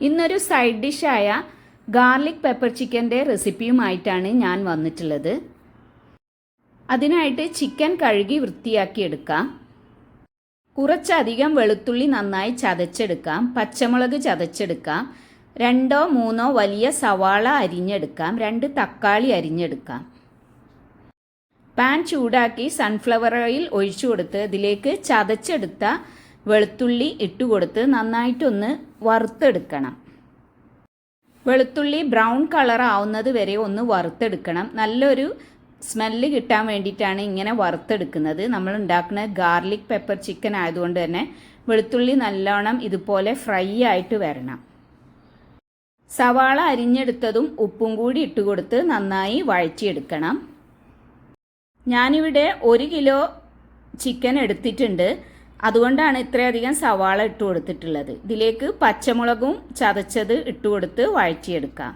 ഇന്നൊരു side ഡിഷായ garlic pepper ചിക്കന്റെ റെസിപ്പിയുമായിട്ടാണ് ഞാൻ വന്നിട്ടുള്ളത്. അതിനായിട്ട് ചിക്കൻ കഴുകി വൃത്തിയാക്കി എടുക്കാം. കുറച്ചധികം വെളുത്തുള്ളി നന്നായി ചതച്ചെടുക്കാം. പച്ചമുളക് ചതച്ചെടുക്കാം. രണ്ടോ മൂന്നോ വലിയ സവാള അരിഞ്ഞെടുക്കാം. രണ്ട് തക്കാളി അരിഞ്ഞെടുക്കാം. പാൻ ചൂടാക്കി സൺഫ്ലവർ ഓയിൽ ഒഴിച്ചു കൊടുത്ത് ഇതിലേക്ക് ചതച്ചെടുത്ത വെളുത്തുള്ളി ഇട്ടുകൊടുത്ത് നന്നായിട്ടൊന്ന് വറുത്തെടുക്കണം. വെളുത്തുള്ളി ബ്രൗൺ കളർ ആവുന്നത് വരെ ഒന്ന് വറുത്തെടുക്കണം. നല്ലൊരു സ്മെല്ല് കിട്ടാൻ വേണ്ടിയിട്ടാണ് ഇങ്ങനെ വറുത്തെടുക്കുന്നത്. നമ്മൾ ഉണ്ടാക്കുന്ന ഗാർലിക് പെപ്പർ ചിക്കൻ ആയതുകൊണ്ട് തന്നെ വെളുത്തുള്ളി നല്ലോണം ഇതുപോലെ ഫ്രൈ ആയിട്ട് വരണം. സവാള അരിഞ്ഞെടുത്തതും ഉപ്പും കൂടി ഇട്ടുകൊടുത്ത് നന്നായി വഴറ്റിയെടുക്കണം. ഞാനിവിടെ ഒരു കിലോ ചിക്കൻ എടുത്തിട്ടുണ്ട്. അതുകൊണ്ടാണ് ഇത്രയധികം സവാള ഇട്ട് കൊടുത്തിട്ടുള്ളത്. ഇതിലേക്ക് പച്ചമുളകും ചതച്ചത് ഇട്ട് കൊടുത്ത് വഴറ്റിയെടുക്കാം.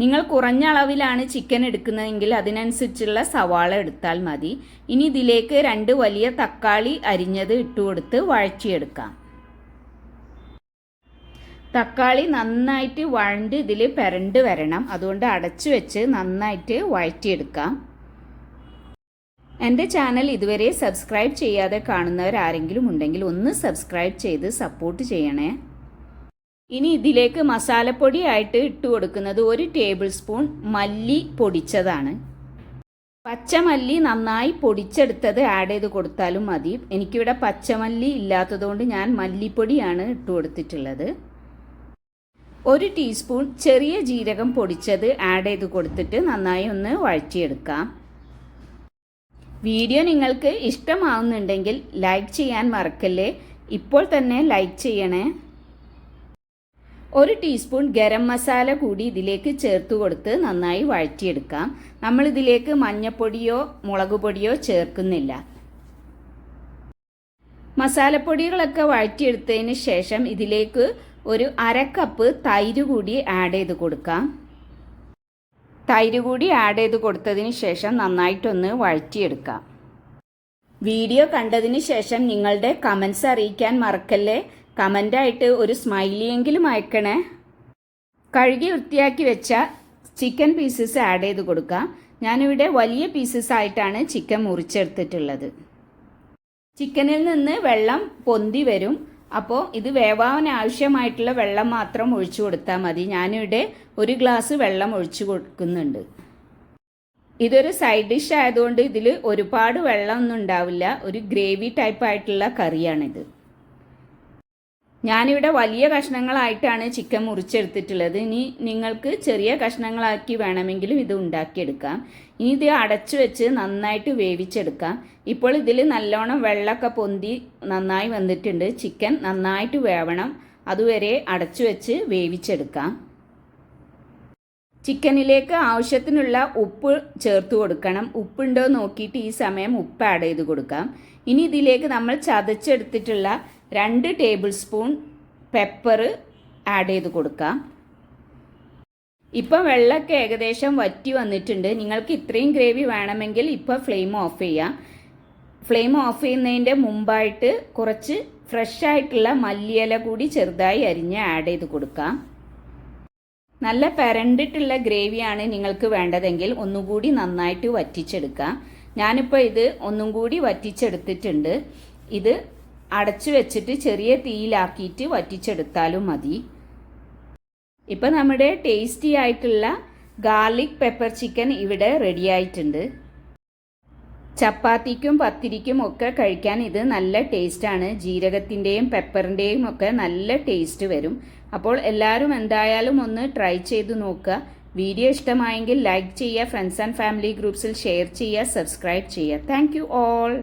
നിങ്ങൾ കുറഞ്ഞ അളവിലാണ് ചിക്കൻ എടുക്കുന്നതെങ്കിൽ അതിനനുസരിച്ചുള്ള സവാള എടുത്താൽ മതി. ഇനി ഇതിലേക്ക് രണ്ട് വലിയ തക്കാളി അരിഞ്ഞത് ഇട്ട് കൊടുത്ത് വഴറ്റിയെടുക്കാം. തക്കാളി നന്നായിട്ട് വഴണ്ട് ഇതിൽ പെരണ്ട് വരണം. അതുകൊണ്ട് അടച്ചു വെച്ച് നന്നായിട്ട് വഴറ്റിയെടുക്കാം. എന്റെ ചാനൽ ഇതുവരെ സബ്സ്ക്രൈബ് ചെയ്യാതെ കാണുന്നവർ ആരെങ്കിലും ഉണ്ടെങ്കിൽ ഒന്ന് സബ്സ്ക്രൈബ് ചെയ്ത് സപ്പോർട്ട് ചെയ്യണേ. ഇനി ഇതിലേക്ക് മസാലപ്പൊടി ആയിട്ട് ഇട്ട് കൊടുക്കുന്നത് ഒരു ടേബിൾ സ്പൂൺ മല്ലി പൊടിച്ചതാണ്. പച്ചമല്ലി നന്നായി പൊടിച്ചെടുത്തത് ആഡ് ചെയ്ത് കൊടുത്താലും മതി. എനിക്കിവിടെ പച്ചമല്ലി ഇല്ലാത്തതുകൊണ്ട് ഞാൻ മല്ലിപ്പൊടിയാണ് ഇട്ട് കൊടുത്തിട്ടുള്ളത്. ഒരു ടീസ്പൂൺ ചെറിയ ജീരകം പൊടിച്ചത് ആഡ് ചെയ്ത് കൊടുത്തിട്ട് നന്നായി ഒന്ന് വഴറ്റിയെടുക്കാം. വീഡിയോ നിങ്ങൾക്ക് ഇഷ്ടമാവുന്നുണ്ടെങ്കിൽ ലൈക്ക് ചെയ്യാൻ മറക്കല്ലേ? ഇപ്പോൾ തന്നെ ലൈക്ക് ചെയ്യണേ. ഒരു ടീസ്പൂൺ ഗരം മസാല കൂടി ഇതിലേക്ക് ചേർത്ത് കൊടുത്ത് നന്നായി വഴറ്റിയെടുക്കാം. നമ്മൾ ഇതിലേക്ക് മഞ്ഞപ്പൊടിയോ മുളക് പൊടിയോ ചേർക്കുന്നില്ല. മസാലപ്പൊടികളൊക്കെ വഴറ്റിയെടുത്തതിന് ശേഷം ഇതിലേക്ക് ഒരു അര കപ്പ് തൈര് കൂടി ആഡ് ചെയ്ത് കൊടുക്കാം. തൈര് കൂടി ആഡ് ചെയ്ത് കൊടുത്തതിന് ശേഷം നന്നായിട്ടൊന്ന് വഴറ്റിയെടുക്കാം. വീഡിയോ കണ്ടതിന് ശേഷം നിങ്ങളുടെ കമൻസ് അറിയിക്കാൻ മറക്കല്ലേ? കമന്റായിട്ട് ഒരു സ്മൈലിയെങ്കിലും അയക്കണേ. കഴുകി വൃത്തിയാക്കി വെച്ച ചിക്കൻ പീസസ് ആഡ് ചെയ്ത് കൊടുക്കാം. ഞാനിവിടെ വലിയ പീസസ് ആയിട്ടാണ് ചിക്കൻ മുറിച്ചെടുത്തിട്ടുള്ളത്. ചിക്കനിൽ നിന്ന് വെള്ളം പൊന്തി വരും. അപ്പോൾ ഇത് വേവാൻ ആവശ്യമായിട്ടുള്ള വെള്ളം മാത്രം ഒഴിച്ചു കൊടുത്താൽ മതി. ഞാനിവിടെ ഒരു ഗ്ലാസ് വെള്ളം ഒഴിച്ചു കൊടുക്കുന്നുണ്ട്. ഇതൊരു സൈഡ് ഡിഷ് ആയതുകൊണ്ട് ഇതിൽ ഒരുപാട് വെള്ളമൊന്നും ഉണ്ടാവില്ല. ഒരു ഗ്രേവി ടൈപ്പ് ആയിട്ടുള്ള കറിയാണിത്. ഞാനിവിടെ വലിയ കഷ്ണങ്ങളായിട്ടാണ് ചിക്കൻ മുറിച്ചെടുത്തിട്ടുള്ളത്. ഇനി നിങ്ങൾക്ക് ചെറിയ കഷ്ണങ്ങളാക്കി വേണമെങ്കിലും ഇത് ഉണ്ടാക്കിയെടുക്കാം. ഇനി ഇത് അടച്ചു വെച്ച് നന്നായിട്ട് വേവിച്ചെടുക്കാം. ഇപ്പോൾ ഇതിൽ നല്ലോണം വെള്ളമൊക്കെ പൊന്തി നന്നായി വന്നിട്ടുണ്ട്. ചിക്കൻ നന്നായിട്ട് വേവണം. അതുവരെ അടച്ചു വെച്ച് വേവിച്ചെടുക്കാം. ചിക്കനിലേക്ക് ആവശ്യത്തിനുള്ള ഉപ്പ് ചേർത്ത് കൊടുക്കണം. ഉപ്പുണ്ടോ നോക്കിയിട്ട് ഈ സമയം ഉപ്പ് ആഡ് ചെയ്ത് കൊടുക്കാം. ഇനി ഇതിലേക്ക് നമ്മൾ ചതച്ചെടുത്തിട്ടുള്ള രണ്ട് ടേബിൾ സ്പൂൺ പെപ്പർ ആഡ് ചെയ്ത് കൊടുക്കാം. ഇപ്പം വെള്ളമൊക്കെ ഏകദേശം വറ്റി വന്നിട്ടുണ്ട്. നിങ്ങൾക്ക് ഇത്രയും ഗ്രേവി വേണമെങ്കിൽ ഇപ്പം ഫ്ലെയിം ഓഫ് ചെയ്യാം. ഫ്ലെയിം ഓഫ് ചെയ്യുന്നതിന്റെ മുമ്പായിട്ട് കുറച്ച് ഫ്രഷ് ആയിട്ടുള്ള മല്ലിയില കൂടി ചെറുതായി അരിഞ്ഞ് ആഡ് ചെയ്ത് കൊടുക്കാം. നല്ല പരണ്ടിട്ടുള്ള ഗ്രേവിയാണ് നിങ്ങൾക്ക് വേണ്ടതെങ്കിൽ ഒന്നുകൂടി നന്നായിട്ട് വറ്റിച്ചെടുക്കാം. ഞാനിപ്പോൾ ഇത് ഒന്നും കൂടി വറ്റിച്ചെടുത്തിട്ടുണ്ട്. ഇത് അടച്ചു വെച്ചിട്ട് ചെറിയ തീയിലാക്കിയിട്ട് വറ്റിച്ചെടുത്താലും മതി. ഇപ്പം നമ്മുടെ ടേസ്റ്റി ആയിട്ടുള്ള ഗാർലിക് പെപ്പർ ചിക്കൻ ഇവിടെ റെഡി ആയിട്ടുണ്ട്. ചപ്പാത്തിക്കും പത്തിരിക്കും ഒക്കെ കഴിക്കാൻ ഇത് നല്ല ടേസ്റ്റാണ് ജീരകത്തിന്റെയും പെപ്പറിന്റെയും ഒക്കെ നല്ല ടേസ്റ്റ് വരും. അപ്പോൾ എല്ലാവരും എന്തായാലും ഒന്ന് ട്രൈ ചെയ്ത് നോക്കുക. വീഡിയോ ഇഷ്ടമായെങ്കിൽ ലൈക്ക് ചെയ്യുക ഫ്രണ്ട്സ് ആൻഡ് ഫാമിലി ഗ്രൂപ്പ്സിൽ ഷെയർ ചെയ്യുക സബ്സ്ക്രൈബ് ചെയ്യുക. Thank you all